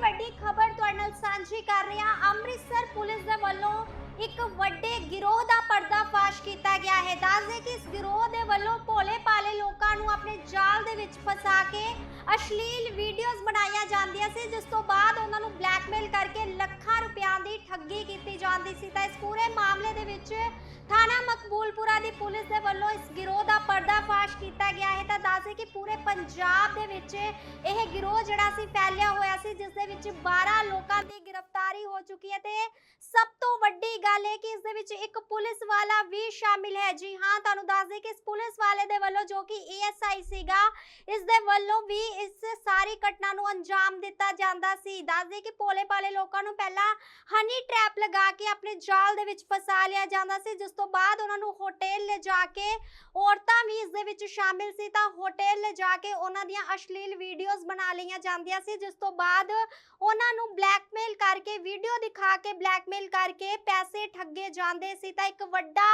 ਵੱਡੀ ਖਬਰ ਤੁਹਾਡੇ ਨਾਲ ਸਾਂਝੀ ਕਰ ਰਹੇ ਹਾਂ। ਅੰਮ੍ਰਿਤਸਰ ਪੁਲਿਸ ਦੇ ਵੱਲੋਂ ਇੱਕ ਵੱਡੇ ਗਿਰੋਹ ਦਾ ਪਰਦਾਫਾਸ਼ ਕੀਤਾ ਗਿਆ ਹੈ। ਦੱਸਦੇ ਕਿ ਇਸ ਗਿਰੋਹ ਦੇ ਵੱਲੋਂ ਭੋਲੇ ਭਾਲੇ ਲੋਕਾਂ ਨੂੰ ਆਪਣੇ ਜਾਲ ਦੇ ਵਿੱਚ ਫਸਾ ਕੇ ਅਸ਼ਲੀਲ ਵੀਡੀਓਜ਼ ਬਣਾਈਆਂ ਜਾਂਦੀਆਂ ਸੀ, ਜਿਸ ਤੋਂ ਬਾਅਦ ਉਹਨਾਂ ਨੂੰ ਬਲੈਕਮੇਲ ਕਰਕੇ ਲੱਖਾਂ ਰੁਪਿਆਂ ਦੀ ਠੱਗੀ ਕੀਤੀ ਜਾਂਦੀ ਸੀ। ਤਾਂ ਇਸ ਪੂਰੇ ਮਾਮਲੇ ਦੇ ਵਿੱਚ ਥਾਣਾ ਮਕਬੂਲਪੁਰਾ ਦੀ ਪੁਲਿਸ ਦੇ ਵੱਲੋਂ ਇਸ ਗਿਰੋਹ ਦਾ ਪਰਦਾਫਾਸ਼ ਕੀਤਾ ਗਿਆ ਹੈ। ਤਾਂ ਕਿ ਪੂਰੇ ਪੰਜਾਬ ਦੇ ਵਿੱਚ ਇਹ ਗਿਰੋਹ ਜਿਹੜਾ ਸੀ ਫੈਲਿਆ ਹੋਇਆ ਸੀ, ਜਿਸ ਦੇ ਵਿੱਚ 12 ਲੋਕਾਂ ਦੀ ਗ੍ਰਿਫਤਾਰੀ ਹੋ ਚੁੱਕੀ ਹੈ ਤੇ ਸਭ ਤੋਂ ਵੱਡੀ ਗੱਲ ਇਹ ਕਿ ਇਸ ਦੇ ਵਿੱਚ ਇੱਕ ਪੁਲਿਸ ਵਾਲਾ ਵੀ ਸ਼ਾਮਿਲ ਹੈ। ਜੀ ਹਾਂ, ਤੁਹਾਨੂੰ ਦੱਸ ਦੇ ਕਿ ਇਸ ਪੁਲਿਸ ਵਾਲੇ ਦੇ ਵੱਲੋਂ ਜੋ ਕਿ ਏਐਸਆਈ ਸੀਗਾ, ਇਸ ਦੇ ਵੱਲੋਂ ਵੀ ਇਸ ਸਾਰੀ ਘਟਨਾ ਨੂੰ ਅੰਜਾਮ ਦਿੱਤਾ ਜਾਂਦਾ ਸੀ। ਦੱਸ ਦੇ ਕਿ ਭੋਲੇ ਭਾਲੇ ਲੋਕਾਂ ਨੂੰ ਪਹਿਲਾਂ ਹਨੀ ਟ੍ਰੈਪ ਲਗਾ ਕੇ ਆਪਣੇ ਜਾਲ ਦੇ ਵਿੱਚ ਫਸਾ ਲਿਆ ਜਾਂਦਾ ਸੀ। ਜਿਸ ਤੋਂ ਬਾਅਦ ਉਹਨਾਂ ਨੂੰ ਹੋਟਲ ਲਿਜਾ ਕੇ ਔਰਤਾਂ ਵੀ ਇਸ ਦੇ ਵਿੱਚ ਸ਼ਾਮਿਲ ਸੀ ਤਾਂ ਹੋਟਲ ਲਿਜਾ ਕੇ ਉਹਨਾਂ ਦੀਆਂ ਅਸ਼ਲੀਲ ਵੀਡੀਓਜ਼ ਬਣਾ ਲਈਆਂ ਜਾਂਦੀਆਂ ਸੀ, ਜਿਸ ਤੋਂ ਬਾਅਦ ਉਹਨਾਂ ਨੂੰ ਬਲੈਕਮੇਲ ਕਰਕੇ ਵੀਡੀਓ ਦਿਖਾ ਕੇ ਬਲੈਕਮੇਲ ਕਰਕੇ ਪੈਸੇ ਠੱਗੇ ਜਾਂਦੇ ਸੀ। ਤਾਂ ਇੱਕ ਵੱਡਾ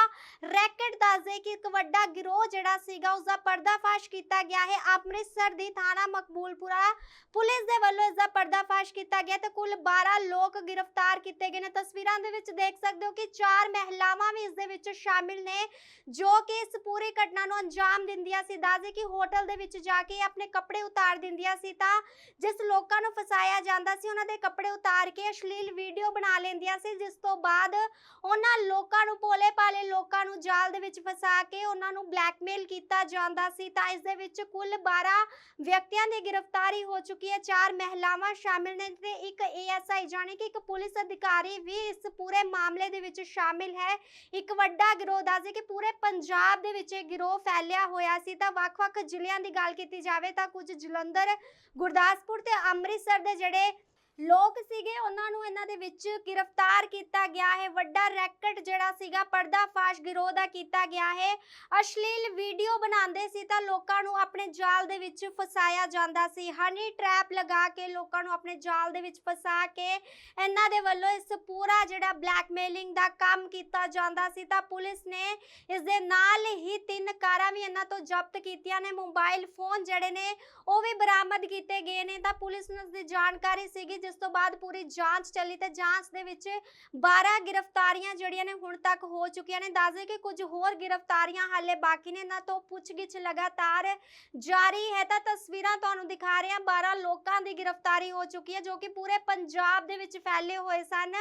ਰੈਕਟ ਦੱਸਦੇ ਕਿ ਇੱਕ ਵੱਡਾ ਗਿਰੋਹ ਜਿਹੜਾ ਸੀਗਾ ਉਸ ਦਾ ਪਰਦਾਫਾਸ਼ ਕੀਤਾ ਗਿਆ ਹੈ। ਅੰਮ੍ਰਿਤਸਰ ਦੀ ਥਾਣਾ ਮਕਬੂਲਪੁਰਾ ਪੁਲਿਸ ਦੇ ਵੱਲੋਂ ਇਸ ਦਾ ਪਰਦਾਫਾਸ਼ ਕੀਤਾ ਗਿਆ ਤੇ ਕੁੱਲ 12 ਲੋਕ ਗ੍ਰਿਫਤਾਰ ਕੀਤੇ ਗਏ ਨੇ। ਤਸਵੀਰਾਂ ਦੇ ਵਿੱਚ ਦੇਖ ਸਕਦੇ ਹੋ ਕਿ ਚਾਰ ਮਹਿਲਾਵਾਂ ਵੀ ਇਸ ਦੇ ਵਿੱਚ ਸ਼ਾਮਿਲ ਨੇ, ਜੋ ਕਿ ਇਸ ਪੂਰੀ ਘਟਨਾ ਨੂੰ ਅੰਜਾਮ ਦਿੰਦੀਆਂ ਸੀ। ਦੱਸਦੇ ਕਿ ਹੋਟਲ ਦੇ ਵਿੱਚ ਜਾ ਕੇ ਆਪਣੇ ਕੱਪੜੇ ਉਤਾਰ ਦਿੰਦੀਆਂ ਸੀ ਤਾਂ ਜਿਸ ਲੋਕਾਂ ਨੂੰ ਫਸਾਇਆ ਜਾਂਦਾ ਸੀ, ਉਹਨਾਂ ਦੇ ਕੱਪੜੇ ਉਤਾਰ ਕੇ ਅਸ਼ਲੀਲ ਵੀਡੀਓ ਬਣਾ ਲੈਂਦੀਆਂ ਸੀ, ਜਿਸ ਤੋਂ ਬਾਅਦ ਉਹਨਾਂ ਲੋਕਾਂ ਨੂੰ ਭੋਲੇ ਭਾਲੇ ਲੋਕਾਂ ਨੂੰ ਜਾਲ ਦੇ ਵਿੱਚ ਫਸਾ ਕੇ ਉਹਨਾਂ ਨੂੰ ਬਲੈਕਮੇਲ ਕੀਤਾ ਜਾਂਦਾ ਸੀ, ਤਾਂ ਇਸ ਦੇ ਵਿੱਚ ਕੁੱਲ 12 ਵਿਅਕਤੀਆਂ ਦੀ ਗ੍ਰਿਫਤਾਰੀ ਹੋ ਚੁੱਕੀ ਹੈ। ਚਾਰ ਮਹਿਲਾਵਾਂ ਸ਼ਾਮਿਲ ਨੇ ਤੇ ਇੱਕ ਏਐਸਆਈ ਜਾਣੀ ਕਿ ਇੱਕ ਪੁਲਿਸ ਅਧਿਕਾਰੀ ਵੀ ਇਸ ਪੂਰੇ ਮਾਮਲੇ ਦੇ ਵਿੱਚ ਸ਼ਾਮਿਲ ਹੈ। ਇੱਕ ਵੱਡਾ ਗਿਰੋਹ ਦੱਸਦੇ ਕਿ ਪੂਰੇ ਪੰਜਾਬ ਦੇ ਵਿੱਚ ਇਹ ਗਿਰੋਹ ਫੈਲਿਆ ਹੋਇਆ ਸੀ। ਤਾਂ ਵੱਖ-ਵੱਖ ਜ਼ਿਲ੍ਹਿਆਂ ਦੀ ਗੱਲ ਕੀਤੀ ਜਾਵੇ ਤਾਂ ਕੁਝ ਜਲੰਧਰ, ਗੁਰਦਾਸਪੁਰ ਤੇ ਅੰਮ੍ਰਿਤਸਰ ਦੇ ਜਿਹੜੇ ਲੋਕ ਸੀਗੇ, ਉਹਨਾਂ ਨੂੰ ਇਹਨਾਂ ਦੇ ਵਿੱਚ ਗ੍ਰਿਫਤਾਰ ਕੀਤਾ ਗਿਆ ਹੈ। ਵੱਡਾ ਰੈਕਟ ਜਿਹੜਾ ਸੀਗਾ, ਪਰਦਾਫਾਸ਼ ਗਿਰੋਹ ਦਾ ਕੀਤਾ ਗਿਆ ਹੈ। ਅਸ਼ਲੀਲ ਵੀਡੀਓ ਬਣਾਉਂਦੇ ਸੀ ਤਾਂ ਲੋਕਾਂ ਨੂੰ ਆਪਣੇ ਜਾਲ ਦੇ ਵਿੱਚ ਫਸਾਇਆ ਜਾਂਦਾ ਸੀ। ਹਨੀ ਟ੍ਰੈਪ ਲਗਾ ਕੇ ਲੋਕਾਂ ਨੂੰ ਆਪਣੇ ਜਾਲ ਦੇ ਵਿੱਚ ਫਸਾ ਕੇ ਇਹਨਾਂ ਦੇ ਵੱਲੋਂ ਇਸ ਪੂਰਾ ਜਿਹੜਾ ਬਲੈਕਮੇਲਿੰਗ ਦਾ ਕੰਮ ਕੀਤਾ ਜਾਂਦਾ ਸੀ ਤਾਂ ਪੁਲਿਸ ਨੇ ਇਸ ਦੇ ਨਾਲ ਹੀ ਤਿੰਨ ਕਾਰਾਂ ਵੀ ਇਹਨਾਂ ਤੋਂ ਜ਼ਬਤ ਕੀਤੀਆਂ ਨੇ ਮੋਬਾਈਲ ਫੋਨ ਜਿਹੜੇ ਨੇ, ਉਹ ਵੀ ਬਰਾਮਦ ਕੀਤੇ ਗਏ ਨੇ। ਤਾਂ ਪੁਲਿਸ ਨੂੰ ਇਸ ਦੀ ਜਾਣਕਾਰੀ ਸੀਗੀ, ਜਿਸ ਤੋਂ ਬਾਅਦ ਪੂਰੀ ਜਾਂਚ ਚੱਲੀ ਤੇ ਜਾਂਚ ਦੇ ਵਿੱਚ 12 ਗ੍ਰਿਫਤਾਰੀਆਂ ਜਿਹੜੀਆਂ ਨੇ ਹੁਣ ਤੱਕ ਹੋ ਚੁੱਕੀਆਂ ਨੇ। ਦੱਸਦੇ ਕਿ ਕੁਝ ਹੋਰ ਗ੍ਰਿਫਤਾਰੀਆਂ ਹਾਲੇ ਬਾਕੀ ਨੇ ਨਾ ਤੋਂ ਪੁੱਛਗਿੱਛ ਲਗਾਤਾਰ ਜਾਰੀ ਹੈ। ਤਾਂ ਤਸਵੀਰਾਂ ਤੁਹਾਨੂੰ ਦਿਖਾ ਰਹੇ ਹਾਂ। 12 ਲੋਕਾਂ ਦੀ ਗ੍ਰਿਫਤਾਰੀ ਹੋ ਚੁੱਕੀ ਹੈ, ਜੋ ਕਿ ਪੂਰੇ ਪੰਜਾਬ ਦੇ ਵਿੱਚ ਫੈਲੇ ਹੋਏ ਸਨ।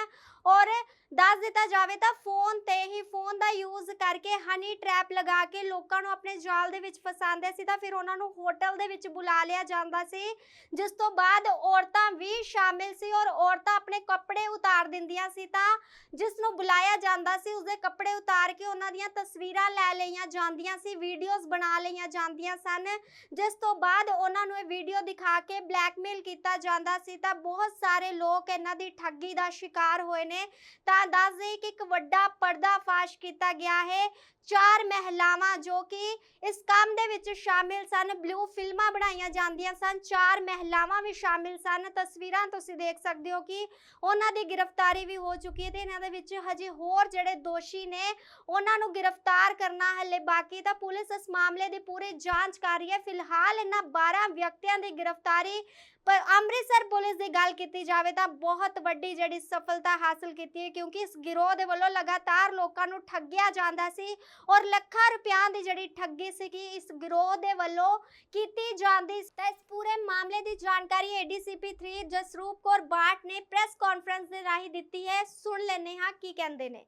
ਔਰ ਦੱਸ ਦਿੱਤਾ ਜਾਵੇ ਤਾਂ ਫੋਨ ਤੇ ਹੀ ਫੋਨ ਦਾ ਯੂਜ਼ ਕਰਕੇ ਹਨੀ ਟ੍ਰੈਪ ਲਗਾ ਕੇ ਲੋਕਾਂ ਨੂੰ ਆਪਣੇ ਜਾਲ ਦੇ ਵਿੱਚ ਫਸਾਉਂਦੇ ਸੀ ਤਾਂ ਫਿਰ ਉਹਨਾਂ ਨੂੰ ਹੋਟਲ ਦੇ ਵਿੱਚ ਬੁਲਾ ਲਿਆ ਜਾਂਦਾ ਸੀ, ਜਿਸ ਤੋਂ ਬਾਅਦ ਔਰਤਾਂ ਵੀ ਸ਼ਾਮਿਲ ਸੀ ਔਰ ਔਰਤਾਂ ਆਪਣੇ ਕੱਪੜੇ ਉਤਾਰ ਦਿੰਦੀਆਂ ਸੀ ਤਾਂ ਜਿਸ ਨੂੰ ਬੁਲਾਇਆ ਜਾਂਦਾ ਸੀ, ਉਸਦੇ ਕੱਪੜੇ ਉਤਾਰ ਕੇ ਉਹਨਾਂ ਦੀਆਂ ਤਸਵੀਰਾਂ ਲੈ ਲਈਆਂ ਜਾਂਦੀਆਂ ਸੀ, ਵੀਡੀਓਜ਼ ਬਣਾ ਲਈਆਂ ਜਾਂਦੀਆਂ ਸਨ, ਜਿਸ ਤੋਂ ਬਾਅਦ ਉਹਨਾਂ ਨੂੰ ਇਹ ਵੀਡੀਓ ਦਿਖਾ ਕੇ ਬਲੈਕਮੇਲ ਕੀਤਾ ਜਾਂਦਾ ਸੀ ਤਾਂ ਬਹੁਤ ਸਾਰੇ ਲੋਕ ਇਹਨਾਂ ਦੀ ਠੱਗੀ ਦਾ ਸ਼ਿਕਾਰ ਹੋਏ ਨੇ। ਤਾਂ ਦੱਸ ਦੇਈਏ ਕਿ ਇੱਕ ਵੱਡਾ ਪਰਦਾਫਾਸ਼ ਕੀਤਾ ਗਿਆ ਹੈ, ਚਾਰ ਮਹਿਲਾਵਾਂ ਜੋ ਕਿ ਇਸ ਕੰਮ ਦੇ ਵਿੱਚ ਸ਼ਾਮਿਲ ਸਨ ਬਲੂ ਫਿਲਮਾਂ ਬਣਾਈਆਂ ਜਾਂਦੀਆਂ ਸਨ, ਚਾਰ ਮਹਿਲਾਵਾਂ ਵੀ ਸ਼ਾਮਿਲ ਸਨ। ਤਸਵੀਰਾਂ ਤੁਸੀਂ ਦੇਖ ਸਕਦੇ ਹੋ ਕਿ ਉਹਨਾਂ ਦੀ ਗ੍ਰਿਫਤਾਰੀ ਵੀ ਹੋ ਚੁੱਕੀ ਹੈ ਤੇ ਇਹਨਾਂ ਦੇ ਵਿੱਚ ਹਜੇ ਹੋਰ ਜਿਹੜੇ ਦੋਸ਼ੀ ਨੇ, ਉਹਨਾਂ ਨੂੰ ਗ੍ਰਿਫਤਾਰ ਕਰਨਾ ਹਲੇ ਬਾਕੀ ਤਾਂ ਪੁਲਿਸ ਇਸ ਮਾਮਲੇ ਦੀ ਪੂਰੀ ਜਾਂਚ ਕਰ ਰਹੀ ਹੈ। ਫਿਲਹਾਲ ਇਹਨਾਂ 12 ਵਿਅਕਤੀਆਂ ਦੀ ਗ੍ਰਿਫਤਾਰੀ ਪਰ ਅੰਮ੍ਰਿਤਸਰ ਪੁਲਿਸ ਦੀ ਗੱਲ ਕੀਤੀ ਜਾਵੇ ਤਾਂ ਬਹੁਤ ਵੱਡੀ ਜਿਹੜੀ ਸਫਲਤਾ ਹਾਸਲ ਕੀਤੀ ਹੈ ਕਿਉਂਕਿ ਇਸ ਗਿਰੋਹ ਦੇ ਵੱਲੋਂ ਲਗਾਤਾਰ ਲੋਕਾਂ ਨੂੰ ਠੱਗਿਆ ਜਾਂਦਾ ਸੀ ਔਰ ਲੱਖਾਂ ਰੁਪਿਆਂ ਦੀ ਜਿਹੜੀ ਠੱਗੀ ਸੀਗੀ ਇਸ ਗਿਰੋਹ ਦੇ ਵੱਲੋਂ ਕੀਤੀ ਜਾਂਦੀ ਤਾਂ ਇਸ ਪੂਰੇ ਮਾਮਲੇ ਦੀ ਜਾਣਕਾਰੀ ਏਡੀਸੀਪੀ 3 ਜਸਰੂਪ ਕੌਰ ਬਾਟ ਨੇ ਪ੍ਰੈਸ ਕਾਨਫਰੰਸ ਦੇ ਰਾਹੀਂ ਦਿੱਤੀ ਹੈ। ਸੁਣ ਲੈਣੇ ਹਾਂ ਕੀ ਕਹਿੰਦੇ ਨੇ।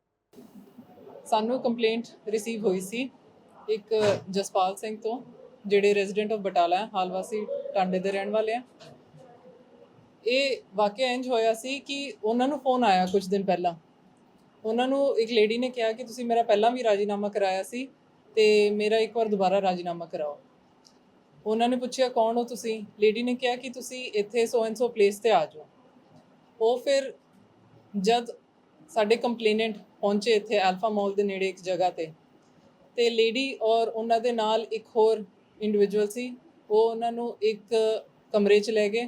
ਸਾਨੂੰ ਕੰਪਲੇਂਟ ਰਿਸੀਵ ਹੋਈ ਸੀ ਇੱਕ ਜਸਪਾਲ ਸਿੰਘ ਤੋਂ, ਜਿਹੜੇ ਰੈਜ਼ੀਡੈਂਟ ਆਫ ਬਟਾਲਾ ਹਾਲ ਵਾਸੀ ਟਾਂਡੇ ਦੇ ਰਹਿਣ ਵਾਲੇ ਆ ਇਹ ਵਾਕਿਆ ਇੰਜ ਹੋਇਆ ਸੀ ਕਿ ਉਹਨਾਂ ਨੂੰ ਫੋਨ ਆਇਆ ਕੁਝ ਦਿਨ ਪਹਿਲਾਂ। ਉਹਨਾਂ ਨੂੰ ਇੱਕ ਲੇਡੀ ਨੇ ਕਿਹਾ ਕਿ ਤੁਸੀਂ ਮੇਰਾ ਪਹਿਲਾਂ ਵੀ ਰਾਜੀਨਾਮਾ ਕਰਾਇਆ ਸੀ ਤੇ ਮੇਰਾ ਇੱਕ ਵਾਰ ਦੁਬਾਰਾ ਰਾਜੀਨਾਮਾ ਕਰਾਓ। ਉਹਨਾਂ ਨੇ ਪੁੱਛਿਆ, ਕੌਣ ਹੋ ਤੁਸੀਂ? ਲੇਡੀ ਨੇ ਕਿਹਾ ਕਿ ਤੁਸੀਂ ਇੱਥੇ ਸੋ ਐਂਡ ਸੋ ਪਲੇਸ ਤੇ ਆ ਜਾਓ। ਉਹ ਫਿਰ ਜਦ ਸਾਡੇ ਕੰਪਲੇਨੈਂਟ ਪਹੁੰਚੇ ਇੱਥੇ ਅਲਫਾ ਮਾਲ ਦੇ ਨੇੜੇ ਇੱਕ ਜਗ੍ਹਾ ਤੇ ਤੇ ਲੇਡੀ ਔਰ ਉਹਨਾਂ ਦੇ ਨਾਲ ਇੱਕ ਹੋਰ ਇੰਡੀਵਿਜੂਅਲ ਸੀ, ਉਹ ਉਹਨਾਂ ਨੂੰ ਇੱਕ ਕਮਰੇ 'ਚ ਲੈ ਗਏ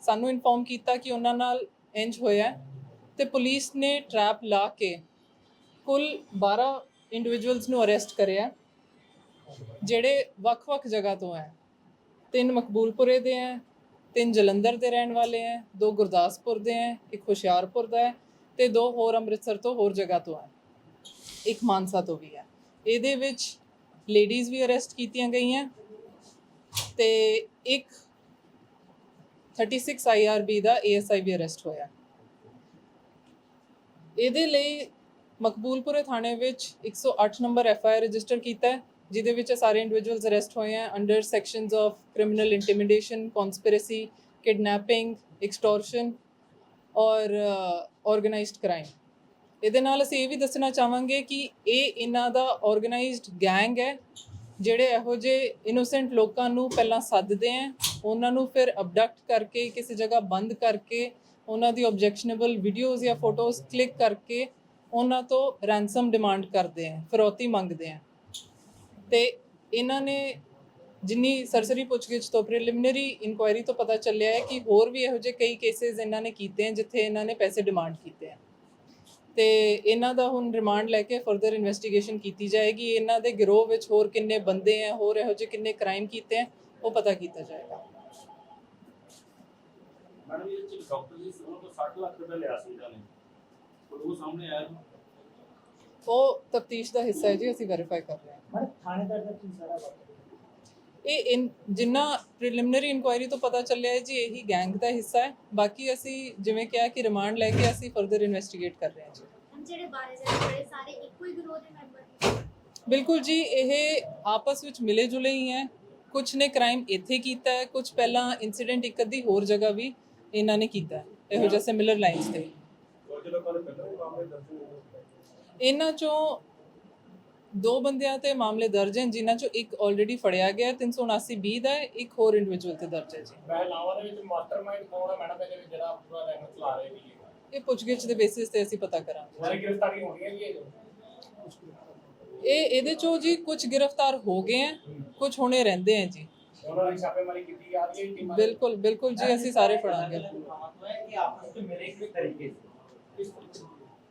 ਸਾਨੂੰ ਇਨਫੋਰਮ ਕੀਤਾ ਕਿ ਉਹਨਾਂ ਨਾਲ ਇੰਜ ਹੋਇਆ ਹੈ ਤੇ ਪੁਲਿਸ ਨੇ ਟਰੈਪ ਲਾ ਕੇ ਕੁੱਲ 12 ਇੰਡੀਵਿਜੂਅਲਸ ਨੂੰ ਅਰੈਸਟ ਕਰਿਆ ਜਿਹੜੇ ਵੱਖ-ਵੱਖ ਜਗ੍ਹਾ ਤੋਂ ਹੈ। ਤਿੰਨ ਮਕਬੂਲਪੁਰੇ ਦੇ ਹੈ, ਤਿੰਨ ਜਲੰਧਰ ਦੇ ਰਹਿਣ ਵਾਲੇ ਹੈ, ਦੋ ਗੁਰਦਾਸਪੁਰ ਦੇ ਹੈ, ਇੱਕ ਹੁਸ਼ਿਆਰਪੁਰ ਦਾ ਹੈ ਤੇ ਦੋ ਹੋਰ ਅੰਮ੍ਰਿਤਸਰ ਤੋਂ ਹੋਰ ਜਗ੍ਹਾ ਤੋਂ ਹੈ। ਇੱਕ ਮਾਨਸਾ ਤੋਂ ਵੀ ਹੈ। ਇਹਦੇ ਵਿੱਚ ਲੇਡੀਜ਼ ਵੀ ਅਰੈਸਟ ਕੀਤੀਆਂ ਗਈਆਂ ਤੇ ਇੱਕ 36 ਆਈਆਰਬੀ ਦਾ ਏਐਸਆਈ ਵੀ ਅਰੈਸਟ ਹੋਇਆ। ਇਹਦੇ ਲਈ ਮਕਬੂਲਪੁਰੇ ਥਾਣੇ ਵਿੱਚ 108 ਨੰਬਰ ਐਫਆਈਆਰ ਰਜਿਸਟਰ ਕੀਤਾ ਹੈ, ਜਿਹਦੇ ਵਿੱਚ ਸਾਰੇ ਇੰਡੀਵਿਜੂਅਲਸ ਅਰੈਸਟ ਹੋਏ ਹਨ under sections of criminal intimidation conspiracy kidnapping extortion ਔਰ ਆਰਗੇਨਾਈਜ਼ਡ ਕ੍ਰਾਈਮ ਇਹਦੇ ਨਾਲ ਅਸੀਂ ਇਹ ਵੀ ਦੱਸਣਾ ਚਾਹਾਂਗੇ ਕਿ ਇਹ ਇਹਨਾਂ ਦਾ ਆਰਗੇਨਾਈਜ਼ਡ ਗੈਂਗ ਹੈ ਜਿਹੜੇ ਇਹੋ ਜਿਹੇ ਇਨੋਸੈਂਟ ਲੋਕਾਂ ਨੂੰ ਪਹਿਲਾਂ ਸੱਦਦੇ ਆ, ਉਹਨਾਂ ਨੂੰ ਫਿਰ ਅਬਡਕਟ ਕਰਕੇ, ਕਿਸੇ ਜਗ੍ਹਾ ਬੰਦ ਕਰਕੇ, ਉਹਨਾਂ ਦੀ ਆਬਜੈਕਸ਼ਨੇਬਲ ਵੀਡੀਓਜ਼ ਜਾਂ ਫੋਟੋਜ਼ ਕਲਿੱਕ ਕਰਕੇ ਉਹਨਾਂ ਤੋਂ ਰੈਂਸਮ ਡਿਮਾਂਡ ਕਰਦੇ ਆ, ਫਿਰੌਤੀ ਮੰਗਦੇ ਆ। ਤੇ ਇਹਨਾਂ ਨੇ ਜਿੰਨੀ ਸਰਸਰੀ ਪੁੱਛਗਿੱਛ ਤੋਂ ਪ੍ਰੀਲਿਮਿਨਰੀ ਇਨਕੁਆਇਰੀ ਤੋਂ ਪਤਾ ਚੱਲਿਆ ਹੈ ਕਿ ਹੋਰ ਵੀ ਇਹੋ ਜਿਹੇ ਕਈ ਕੇਸਿਸ ਇਹਨਾਂ ਨੇ ਕੀਤੇ ਹਨ ਜਿੱਥੇ ਇਹਨਾਂ ਨੇ ਪੈਸੇ ਡਿਮਾਂਡ ਕੀਤੇ ਆ। ਤੇ ਇਹਨਾਂ ਦਾ ਹੁਣ ਰਿਮਾਂਡ ਲੈ ਕੇ ਫਰਦਰ ਇਨਵੈਸਟੀਗੇਸ਼ਨ ਕੀਤੀ ਜਾਏਗੀ। ਇਹਨਾਂ ਦੇ ਗਿਰੋਹ ਵਿੱਚ ਹੋਰ ਕਿੰਨੇ ਬੰਦੇ ਆ ਹੋਰ ਇਹੋ ਜਿਹੇ ਕਿੰਨੇ ਕ੍ਰਾਈਮ ਕੀਤੇ ਆ ਉਹ ਪਤਾ ਕੀਤਾ ਜਾਏਗਾ। ਮੈਡਮ ਇਹ ਚ ਡਾਕਟਰ ਜੀ ਉਹਨਾਂ ਤੋਂ 60 ਲੱਖ ਰੁਪਏ ਲਿਆ ਸੀ ਇਹਨਾਂ ਨੇ। ਪਰ ਉਹ ਸਾਹਮਣੇ ਆਇਆ। ਉਹ ਤਫਤੀਸ਼ ਦਾ ਹਿੱਸਾ ਹੈ ਜੀ ਅਸੀਂ ਵੈਰੀਫਾਈ ਕਰ ਰਹੇ ਹਾਂ। ਮੈਡਮ ਥਾਣੇਦਾਰ ਦਾ ਕੀ ਸਾਰਾ ਵਾਕਿਆ ਇਹ ਇਨ ਜਿੰਨਾ ਪ੍ਰੀਲਿਮਿਨਰੀ ਇਨਕੁਆਇਰੀ ਤੋਂ ਪਤਾ ਚੱਲਿਆ ਹੈ ਜੀ ਇਹੀ ਗੈਂਗ ਦਾ ਹਿੱਸਾ ਹੈ। ਬਾਕੀ ਅਸੀਂ ਜਿਵੇਂ ਕਿਹਾ ਕਿ ਰਿਮਾਂਡ ਲੈ ਕੇ ਅਸੀਂ ਫਰਦਰ ਇਨਵੈਸਟੀਗੇਟ ਕਰ ਰਹੇ ਹਾਂ ਜੀ। ਹੁਣ ਜਿਹੜੇ ਬਾਰੇ ਜਿਹੜੇ ਸਾਰੇ ਇੱਕੋ ਹੀ ਗਰੋਹ ਦੇ ਮੈਂਬਰ ਨੇ? ਬਿਲਕੁਲ ਜੀ ਇਹ ਆਪਸ ਵਿੱਚ ਮਿਲੇ ਜੁਲੇ ਹੀ ਹੈ। ਕੁਝ ਨੇ ਕ੍ਰਾਈਮ ਇੱਥੇ ਕੀਤਾ ਹੈ ਕੁਝ ਪਹਿਲਾਂ ਇਨਸੀਡੈਂਟ ਇੱਕ ਅੱਧੀ ਹੋਰ ਜਗ੍ਹਾ ਵੀ ਇਹਨਾਂ ਨੇ ਕੀਤਾ ਹੈ। ਇਹੋ ਜਿਹਾ ਸਿਮਿਲਰ ਲਾਈਨਸ ਤੇ। ਇਹਨਾਂ ਚੋਂ ਦੋ ਬੰਦਿਆਂ ਤੇ ਮਾਮਲੇ ਦਰਜ ਹਨ ਜਿਨ੍ਹਾਂ ਚੋਂ ਇੱਕ ਆਲਰੇਡੀ ਫੜਿਆ ਗਿਆ ਹੈ, 379 ਬੀ ਦਾ ਹੈ, ਇੱਕ ਹੋਰ ਇੰਡੀਵਿਜੂਅਲ ਤੇ ਦਰਜ ਹੈ ਜੀ। ਪਹਿਲਾਵਾਂ ਦੇ ਵਿੱਚ ਮਾਸਟਰਮਾਈਂਡ ਕੌਣ ਹੈ ਮੈਡਮ ਇਹਦੇ ਵਿੱਚ ਜਿਹੜਾ ਪੂਰਾ ਰੈਂਕ ਚਲਾ ਰਹੇ ਵੀ ਹੈ ਇਹ ਪੁੱਛਗਿੱਛ ਦੇ ਬੇਸਿਸ ਤੇ ਅਸੀਂ ਪਤਾ ਕਰਾਂਗੇ ਸਾਰੀ ਗ੍ਰਿਫਤਾਰੀ ਹੋਣੀ ਹੈ ਜੀ ਇਹ? ਇਹ ਇਹਦੇ ਚੋਂ ਜੀ ਕੁਝ ਗ੍ਰਿਫਤਾਰ ਹੋ ਗਏ ਹੈ ਕੁਝ ਹੋਣੇ ਰਹਿੰਦੇ ਹੈ ਜੀ। ਉਹਨਾਂ ਦੀ ਛਾਪੇਮਾਰੀ ਕੀਤੀ ਜਾ ਰਹੀ ਹੈ ਟੀਮਾਂ ਦੀ। ਬਿਲਕੁਲ ਬਿਲਕੁਲ ਜੀ ਅਸੀਂ ਸਾਰੇ ਫੜਾਂਗੇ। ਕਿ ਆਪਸ ਵਿੱਚ ਮਿਲੇ ਕਿਸ ਤਰੀਕੇ से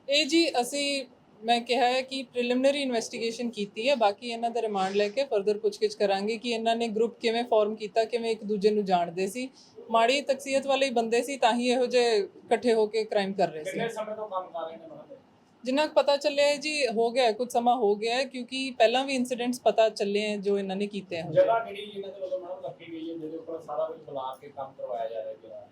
ਇਹ ਜੀ ਅਸੀਂ ਮੈਂ ਕਿਹਾ ਹੈ ਕਿ ਪ੍ਰੀਲਿਮਿਨਰੀ ਇਨਵੈਸਟੀਗੇਸ਼ਨ ਕੀਤੀ ਹੈ ਬਾਕੀ ਇਹਨਾਂ ਦਾ ਰਿਮਾਂਡ ਲੈ ਕੇ ਫਰਦਰ ਪੁੱਛਗਿੱਛ ਕਰਾਂਗੇ ਕਿ ਇਹਨਾਂ ਨੇ ਗਰੁੱਪ ਕਿਵੇਂ ਫਾਰਮ ਕੀਤਾ ਕਿਵੇਂ ਇੱਕ ਦੂਜੇ ਨੂੰ ਜਾਣਦੇ ਸੀ। ਮਾੜੀ ਤਕਸੀਅਤ ਵਾਲੇ ਹੀ ਬੰਦੇ ਸੀ ਤਾਂ ਹੀ ਇਹੋ ਜਿਹੇ ਇਕੱਠੇ ਹੋ ਕੇ ਕ੍ਰਾਈਮ ਕਰ ਰਹੇ ਸੀ। ਕਿੰਨੇ ਸਮੇਂ ਤੋਂ ਕੰਮ ਕਰ ਰਹੇ ਨੇ ਮੈਡਮ ਜਿੰਨਾ ਕੁ ਪਤਾ ਚੱਲਿਆ ਹੈ ਜੀ ਹੋ ਗਿਆ ਹੈ, ਕੁਝ ਸਮਾਂ ਹੋ ਗਿਆ ਹੈ ਕਿਉਂਕਿ ਪਹਿਲਾਂ ਵੀ ਇਨਸੀਡੈਂਟਸ ਪਤਾ ਚੱਲੇ ਹੈ ਜੋ ਇਹਨਾਂ ਨੇ ਕੀਤੇ ਹਨ ਜਗ੍ਹਾ ਕਿਹੜੀ ਇਹਨਾਂ ਦੇ ਵੱਲੋਂ ਮੈਡਮ ਰੱਖੀ ਗਈ ਹੈ ਜਿਹਦੇ ਉੱਪਰ ਸਾਰਾ ਕੁਝ ਬੁਲਾ ਕੇ ਕੰਮ ਕਰਵਾਇਆ ਜਾ ਰਿਹਾ ਹੈ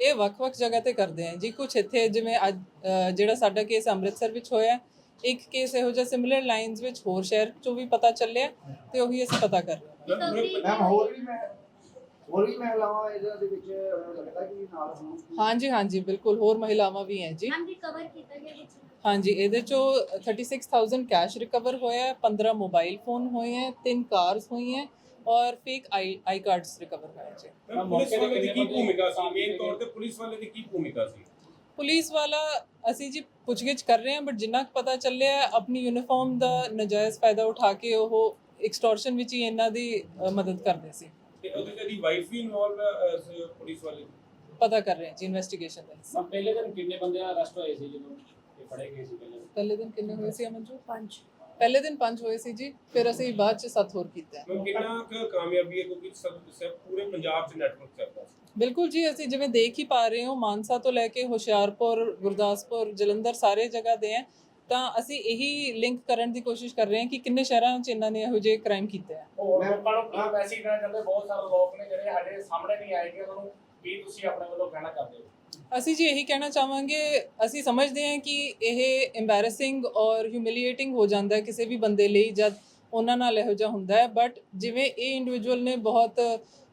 ਇਹ ਵੱਖ-ਵੱਖ ਜਗ੍ਹਾ ਤੇ ਕਰਦੇ ਆ ਜੀ ਕੁਝ ਇੱਥੇ ਜਿਵੇਂ ਅੱਜ ਅ, ਜਿਹੜਾ ਸਾਡਾ ਕੇਸ ਅੰਮ੍ਰਿਤਸਰ ਵਿੱਚ ਹੋਇਆ ਇੱਕ ਕੇਸ ਇਹੋ ਜਿਹਾ ਸਿਮਿਲਰ ਲਾਈਨਸ ਵਿੱਚ ਹੋਰ ਸ਼ਹਿਰ ਚੋਂ ਵੀ ਪਤਾ ਚੱਲਿਆ ਤੇ ਉਹੀ ਅਸੀਂ ਪਤਾ ਕਰ ਰਹੇ ਹਾਂ। ਮੈਮ ਹੋਰ ਵੀ ਮੈਂ ਹੋਰ ਵੀ ਮਹਿਲਾਵਾਂ ਇਹਨਾਂ ਦੇ ਵਿੱਚ ਮੈਨੂੰ ਲੱਗਦਾ ਕਿ ਨਾਲ ਹੋਣ। ਹਾਂਜੀ ਹਾਂਜੀ ਬਿਲਕੁਲ ਹੋਰ ਮਹਿਲਾਵਾਂ ਵੀ ਹੈ ਜੀ। ਮੈਮ ਰਿਕਵਰ ਕੀਤਾ ਗਿਆ ਵਿੱਚ। ਹਾਂਜੀ ਇਹਦੇ ਚੋਂ 36000 ਕੈਸ਼ ਰਿਕਵਰ ਹੋਇਆ ਹੈ 15 ਮੋਬਾਈਲ ਫੋਨ ਹੋਏ ਹੈ ਤਿੰਨ ਕਾਰਸ ਹੋਈ ਹੈ ਔਰ fake I I cards recover ਹੋਏ ਜੀ। ਪੁਲਿਸ ਵਾਲੇ ਦੀ ਕੀ ਭੂਮਿਕਾ ਸੀ? ਮੇਨ ਤੌਰ ਤੇ ਪੁਲਿਸ ਵਾਲੇ ਦੀ ਕੀ ਭੂਮਿਕਾ ਸੀ? ਪੁਲਿਸ ਵਾਲਾ ਅਸੀਂ ਜੀ ਪੁੱਛਗਿੱਛ ਕਰ ਰਹੇ ਹਾਂ ਬਟ ਜਿੰਨਾ ਕੁ ਪਤਾ ਚੱਲਿਆ ਆਪਣੀ ਯੂਨੀਫਾਰਮ ਦਾ ਨਜਾਇਜ਼ ਫਾਇਦਾ ਉਠਾ ਕੇ ਉਹ ਐਕਸਟੋਰਸ਼ਨ ਵਿੱਚ ਹੀ ਇਹਨਾਂ ਦੀ ਅ, ਮਦਦ ਕਰਦੇ ਸੀ। ਤੇ ਉਹਦੇ ਤੇ ਦੀ ਵਾਈਫ ਵੀ ਇਨਵੋਲਵ ਹੈ ਇਸ ਪੁਲਿਸ ਵਾਲੇ? ਦੀ? ਪਤਾ ਕਰ ਰਹੇ ਹਾਂ ਜੀ ਇਨਵੈਸਟੀਗੇਸ਼ਨ ਦਾ ਹਿੱਸਾ। ਪਹਿਲੇ ਦਿਨ ਕਿੰਨੇ ਬੰਦੇ ਅਰੈਸਟ ਹੋਏ ਸੀ ਜਦੋਂ ਇਹ ਫੜੇ ਗਏ ਸੀ ਪਹਿਲੇ ਪਹਿਲੇ ਦਿਨ ਕਿੰਨੇ ਹੋਏ ਸੀ ਅਮਨਜੋ ਪੰਜ। ਪਹਿਲੇ ਦਿਨ ਪੰਜ ਹੋਏ ਸੀ ਜੀ ਫਿਰ ਅਸੀਂ ਬਾਅਦ ਚ ਸੱਤ ਹੋਰ ਕੀਤਾ। ਹੈ। ਕਿੰਨਾ ਕੁ ਕਾਮਯਾਬੀ ਹੈ ਕਿਉਂਕਿ ਸਭ ਸਭ ਪੂਰੇ ਪੰਜਾਬ 'ਚ ਨੈਟਵਰਕ ਚੱਲਦਾ ਸੀ। ਬਿਲਕੁਲ ਜੀ ਅਸੀਂ ਜਿਵੇਂ ਦੇਖ ਹੀ ਪਾ ਰਹੇ ਹਾਂ ਮਾਨਸਾ ਤੋਂ ਲੈ ਕੇ ਹੁਸ਼ਿਆਰਪੁਰ ਗੁਰਦਾਸਪੁਰ ਜਲੰਧਰ ਸਾਰੇ ਜਗ੍ਹਾ ਦੇ ਹੈ ਤਾਂ ਅਸੀਂ ਇਹੀ ਲਿੰਕ ਕਰਨ ਦੀ ਕੋਸ਼ਿਸ਼ ਕਰ ਰਹੇ ਹਾਂ ਕਿ ਕਿੰਨੇ ਸ਼ਹਿਰਾਂ 'ਚ ਇਹਨਾਂ ਨੇ ਇਹੋ ਜਿਹੇ ਕ੍ਰਾਈਮ ਕੀਤੇ ਆ। ਲੋਕਾਂ ਨੂੰ ਕੀ ਮੈਸੇਜ ਦੇਣਾ ਚਾਹੁੰਦੇ ਬਹੁਤ ਸਾਰੇ ਲੋਕ ਨੇ ਜਿਹੜੇ ਸਾਡੇ ਸਾਹਮਣੇ ਨਹੀਂ ਆਏ ਕਿ ਉਹਨਾਂ ਨੂੰ ਕੀ ਤੁਸੀਂ ਆਪਣੇ ਵੱਲੋਂ ਕਹਿਣਾ ਚਾਹੁੰਦੇ ਹੋ। ਅਸੀਂ ਜੀ ਇਹੀ ਕਹਿਣਾ ਚਾਹਾਂਗੇ ਅਸੀਂ ਸਮਝਦੇ ਹਾਂ ਕਿ ਇਹ ਐਮਬੈਰਸਿੰਗ ਔਰ ਹਿਊਮਿਲੀਏਟਿੰਗ ਹੋ ਜਾਂਦਾ ਹੈ ਕਿਸੇ ਵੀ ਬੰਦੇ ਲਈ ਜਦ ਉਹਨਾਂ ਨਾਲ ਇਹੋ ਜਿਹਾ ਹੁੰਦਾ ਹੈ ਬਟ ਜਿਵੇਂ ਇਹ ਇੰਡੀਵਿਜੂਅਲ ਨੇ ਬਹੁਤ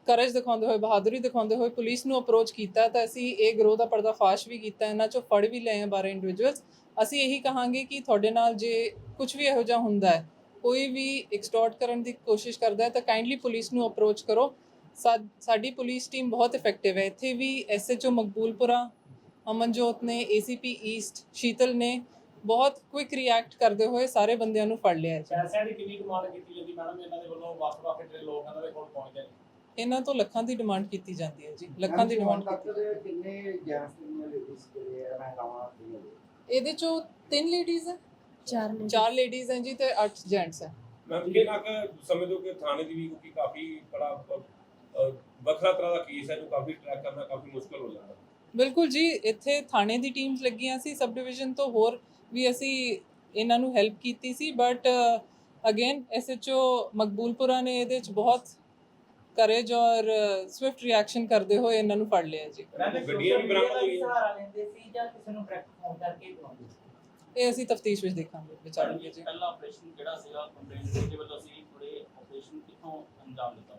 ਕਰਜ ਦਿਖਾਉਂਦੇ ਹੋਏ, ਬਹਾਦਰੀ ਦਿਖਾਉਂਦੇ ਹੋਏ ਪੁਲਿਸ ਨੂੰ ਅਪਰੋਚ ਕੀਤਾ ਤਾਂ ਅਸੀਂ ਇਹ ਗਰੋਹ ਦਾ ਪਰਦਾਫਾਸ਼ ਵੀ ਕੀਤਾ, ਇਹਨਾਂ ਚੋਂ ਫੜ ਵੀ ਲਏ ਆ 12 ਇੰਡੀਵਿਜੂਅਲਸ ਅਸੀਂ ਇਹੀ ਕਹਾਂਗੇ ਕਿ ਤੁਹਾਡੇ ਨਾਲ ਜੇ ਕੁਝ ਵੀ ਇਹੋ ਜਿਹਾ ਹੁੰਦਾ ਹੈ, ਕੋਈ ਵੀ ਐਕਸਟੋਰਟ ਕਰਨ ਦੀ ਕੋਸ਼ਿਸ਼ ਕਰਦਾ ਹੈ, ਤਾਂ ਕਾਈਂਡਲੀ ਪੁਲਿਸ ਨੂੰ ਅਪਰੋਚ ਕਰੋ। ਸਾਡੀ ਪੁਲਿਸ ਟੀਮ ਬਹੁਤ ਇਫੈਕਟਿਵ ਹੈ। ਇੱਥੇ ਵੀ ਐਸਐਚਓ ਮਕਬੂਲਪੁਰਾ, ਅਮਨਜੋਤ ਨੇ ਏਸੀਪੀ ਈਸਟ ਸ਼ੀਤਲ ਨੇ ਬਹੁਤ ਕੁਇਕ ਰਿਐਕਟ ਕਰਦੇ ਹੋਏ ਸਾਰੇ ਬੰਦਿਆਂ ਨੂੰ ਫੜ ਲਿਆ ਹੈ। ਪੈਸਿਆਂ ਦੀ ਕਿੰਨੀ ਡਿਮਾਂਡ ਕੀਤੀ ਜਾਂਦੀ ਮੈਡਮ, ਇਹਨਾਂ ਦੇ ਵੱਲੋਂ ਵੱਖ-ਵੱਖ ਜਿਹੜੇ ਦੇ ਕੋਲ ਪਹੁੰਚਦੇ ਨੇ। ਇਹਨਾਂ ਤੋਂ ਲੱਖਾਂ ਦੀ ਡਿਮਾਂਡ ਕੀਤੀ ਜਾਂਦੀ ਹੈ ਜੀ ਲੱਖਾਂ ਦੀ ਡਿਮਾਂਡ ਕੀਤੀ ਕਿੰਨੇ ਜੈਂਟਸ ਕਿੰਨੇ ਲੇਡੀਜ਼ ਜਿਹੜੇ ਆ ਮਹਿਲਾਵਾਂ ਇਹਦੇ ਚੋਂ ਤਿੰਨ ਲੇਡੀਜ਼ ਹੈ? ਚਾਰ ਚਾਰ ਲੇਡੀਜ਼ ਹੈ ਜੀ ਤੇ ਅੱਠ ਜੈਂਟਸ ਹੈ। ਮੈਮ ਕਿੰਨਾ ਕੁ ਸਮਝੋ ਕਿ ਥਾਣੇ ਦੀ ਵੀ ਕਿਉਂਕਿ ਕਾਫੀ ਬੜਾ ਵੱਖਰਾ ਤਰ੍ਹਾਂ ਦਾ ਕੇਸ ਹੈ ਜੋ ਕਾਫੀ ਟਰੈਕ ਕਰਨਾ ਕਾਫੀ ਮੁਸ਼ਕਲ ਹੋ ਜਾਂਦਾ। ਬਿਲਕੁਲ ਜੀ ਇੱਥੇ ਥਾਣੇ ਦੀ ਟੀਮਸ ਲੱਗੀਆਂ ਸੀ ਸਬ ਡਿਵੀਜ਼ਨ ਤੋਂ ਹੋਰ ਵੀ ਅਸੀਂ ਇਹਨਾਂ ਨੂੰ ਹੈਲਪ ਕੀਤੀ ਸੀ ਬਟ ਅਗੇਨ ਐਸਐਚਓ ਮਕਬੂਲਪੁਰਾ ਨੇ ਇਹਦੇ ਚ ਬਹੁਤ ਕਰੇਜ ਔਰ ਸਵਿਫਟ ਰਿਐਕਸ਼ਨ ਕਰਦੇ ਹੋਏ ਇਹਨਾਂ ਨੂੰ ਫੜ ਲਿਆ ਜੀ। ਗੱਡੀਆਂ ਵੀ ਬਰਾਮਦ ਹੋਈਆਂ। ਸਹਾਰਾ ਲੈਂਦੇ ਸੀ ਜਾਂ ਕਿਸੇ ਨੂੰ ਡਾਇਰੈਕਟ ਫੋਨ ਕਰਕੇ ਬੁਲਾਉਂਦੇ ਸੀ? ਇਹ ਅਸੀਂ ਤਫਤੀਸ਼ ਵਿੱਚ ਦੇਖਾਂਗੇ ਵਿਚਾਰਾਂਗੇ ਜੀ। ਪਹਿਲਾ ਆਪਰੇਸ਼ਨ ਕਿਹੜਾ ਸੀਗਾ? ਕੰਪਲੇਂਟ ਦੇ ਵੱਲੋਂ ਸੀ ਥੋੜੇ ਆਪਰੇਸ਼ਨ ਕਿੱਥੋਂ ਅੰਜਾਮ ਦਿੱਤਾ?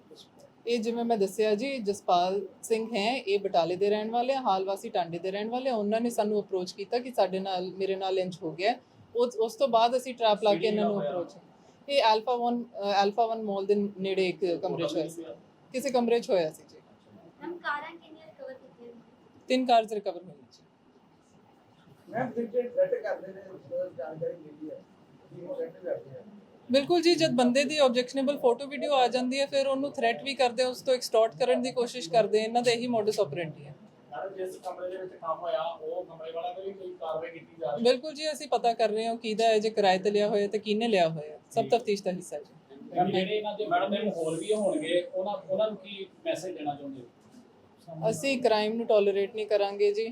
ਇਹ ਜਿਵੇਂ ਮੈਂ ਦੱਸਿਆ ਜੀ ਜਸਪਾਲ ਸਿੰਘ ਹੈ ਇਹ ਬਟਾਲੇ ਦੇ ਰਹਿਣ ਵਾਲੇ ਆ ਹਾਲ ਵਾਸੀ ਟਾਂਡੇ ਦੇ ਰਹਿਣ ਵਾਲੇ ਉਹਨਾਂ ਨੇ ਸਾਨੂੰ ਅਪਰੋਚ ਕੀਤਾ ਕਿ ਸਾਡੇ ਨਾਲ ਮੇਰੇ ਨਾਲ ਇੰਚ ਹੋ ਗਿਆ। ਉਸ ਤੋਂ ਬਾਅਦ ਅਸੀਂ ਟਰੈਪ ਲਾ ਕੇ ਇਹਨਾਂ ਨੂੰ ਅਪਰੋਚ ਇਹ ਆਲਫਾ 1 ਆਲਫਾ 1 ਮਾਲ ਦੇ ਨੇੜੇ ਇੱਕ ਕਮਰੇ 'ਚ ਹੋਇਆ ਸੀ। ਕਿਸੇ ਕਮਰੇ 'ਚ ਹੋਇਆ ਸੀ ਜੀ। ਹਮ ਕਾਰਾਂ ਕਿੰਨੀਆਂ ਰਿਕਵਰ ਕੀਤੀਆਂ? ਤਿੰਨ ਕਾਰਸ ਰਿਕਵਰ ਹੋਈਆਂ ਜੀ। ਮੈਂ ਜਿਹੜੇ ਥ੍ਰੈਟ ਕਰਦੇ ਨੇ ਉਸ ਤੋਂ ਜਾਣਕਾਰੀ ਮਿਲੀ ਹੈ। ਕਿ ਉਹ ਥ੍ਰੈਟ ਕਰਦੇ ਆ? ਬਿਲਕੁਲ ਜੀ ਜਦ ਬੰਦੇ ਦੀ ਆਬਜੈਕਸ਼ਨੇਬਲ ਫੋਟੋ ਵੀਡੀਓ ਆ ਜਾਂਦੀ ਹੈ ਫਿਰ ਉਹਨੂੰ ਥ੍ਰੈਟ ਵੀ ਕਰਦੇ ਉਸ ਤੋਂ ਐਕਸਟੋਰਟ ਕਰਨ ਦੀ ਕੋਸ਼ਿਸ਼ ਕਰਦੇ। ਇਹਨਾਂ ਦਾ ਇਹੀ ਮੋਡਸ ਆਪਰੈਂਡੀ ਹੈ। ਮੈਡਮ ਜਿਸ ਕਮਰੇ ਦੇ ਵਿੱਚ ਕੰਮ ਹੋਇਆ ਉਹ ਕਮਰੇ ਵਾਲਾ ਤੇ ਵੀ ਕੋਈ ਕਾਰਵਾਈ ਕੀਤੀ ਜਾ ਰਹੀ ਹੈ? ਬਿਲਕੁਲ ਜੀ ਅਸੀਂ ਪਤਾ ਕਰ ਰਹੇ ਹਾਂ ਕਿਹਦਾ ਹੈ ਜੇ ਕਿਰਾਏ ਤੇ ਲਿਆ ਹੋਇਆ ਤੇ ਕਿਹਨੇ ਲਿਆ ਹੋਇਆ ਸਭ ਤਫਤੀਸ਼ ਦਾ ਹਿੱਸਾ ਹੈ ਜੀ। ਮੈਮ ਜਿਹੜੇ ਇਹਨਾਂ ਦੇ ਮੈਡਮ ਦੇ ਮਾਹੌਲ ਵੀ ਹੋਣਗੇ ਉਹਨਾਂ ਉਹਨਾਂ ਨੂੰ ਕੀ ਮੈਸੇਜ ਦੇਣਾ ਚਾਹੁੰਦੇ ਹੋ? ਅਸੀਂ ਕ੍ਰਾਈਮ ਨੂੰ ਟੋਲਰੇਟ ਨਹੀਂ ਕਰਾਂਗੇ ਜੀ।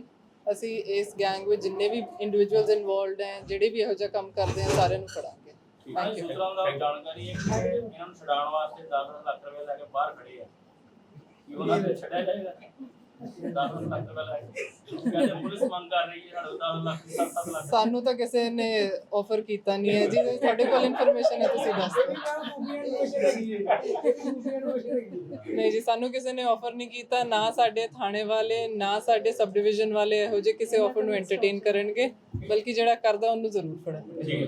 ਅਸੀਂ ਇਸ ਗੈਂਗ ਵਿੱਚ ਜਿੰਨੇ ਵੀ ਇੰਡੀਵਿਜੂਅਲਸ ਇਨਵੋਲਡ ਹੈ ਜਿਹੜੇ ਵੀ ਇਹੋ ਜਿਹਾ ਕੰਮ ਕਰਦੇ ਆ ਸਾਰਿਆਂ ਨੂੰ ਫੜਾਂਗੇ। ਥੈਂਕ ਯੂ ਸੂਤਰਾਂ ਦਾ ਜਾਣਕਾਰੀ ਹੈ ਕਿ ਇਹਨਾਂ ਨੂੰ ਛਡਾਉਣ ਵਾਸਤੇ 10 ਲੱਖ ਰੁਪਏ ਲੈ ਕੇ ਬਾਹਰ ਖੜੇ ਆ। ਕੀ ਉਹਨਾਂ ਨੂੰ ਛੱਡਿਆ ਜਾਏਗਾ? 10 ਲੱਖ ਰੁਪਏ ਲੈ ਕਹਿੰਦੇ ਪੁਲਿਸ ਮੰਗ ਕਰ ਰਹੀ ਹੈ 10 ਲੱਖ 7 ਲੱਖ ਸਾਨੂੰ ਤਾਂ ਕਿਸੇ ਨੇ ਆਫਰ ਕੀਤਾ ਨਹੀਂ ਹੈ। ਜੀ ਤੁਹਾਡੇ ਕੋਲ ਇਨਫੋਰਮੇਸ਼ਨ ਹੈ, ਤੁਸੀਂ ਦੱਸ ਦਿਓ। ਨਹੀਂ ਜੀ, ਸਾਨੂੰ ਕਿਸੇ ਨੇ ਆਫਰ ਨਹੀਂ ਕੀਤਾ। ਨਾ ਸਾਡੇ ਥਾਣੇ ਵਾਲੇ, ਨਾ ਸਾਡੇ ਸਬ ਡਿਵੀਜ਼ਨ ਵਾਲੇ ਇਹੋ ਜਿਹੇ ਕਿਸੇ ਆਫਰ ਨੂੰ ਐਂਟਰਟੇਨ ਕਰਨਗੇ। ਬਲਕਿ ਜਿਹੜਾ ਕਰਦਾ, ਉਹਨੂੰ ਜ਼ਰੂਰ ਫੜਨਗੇ।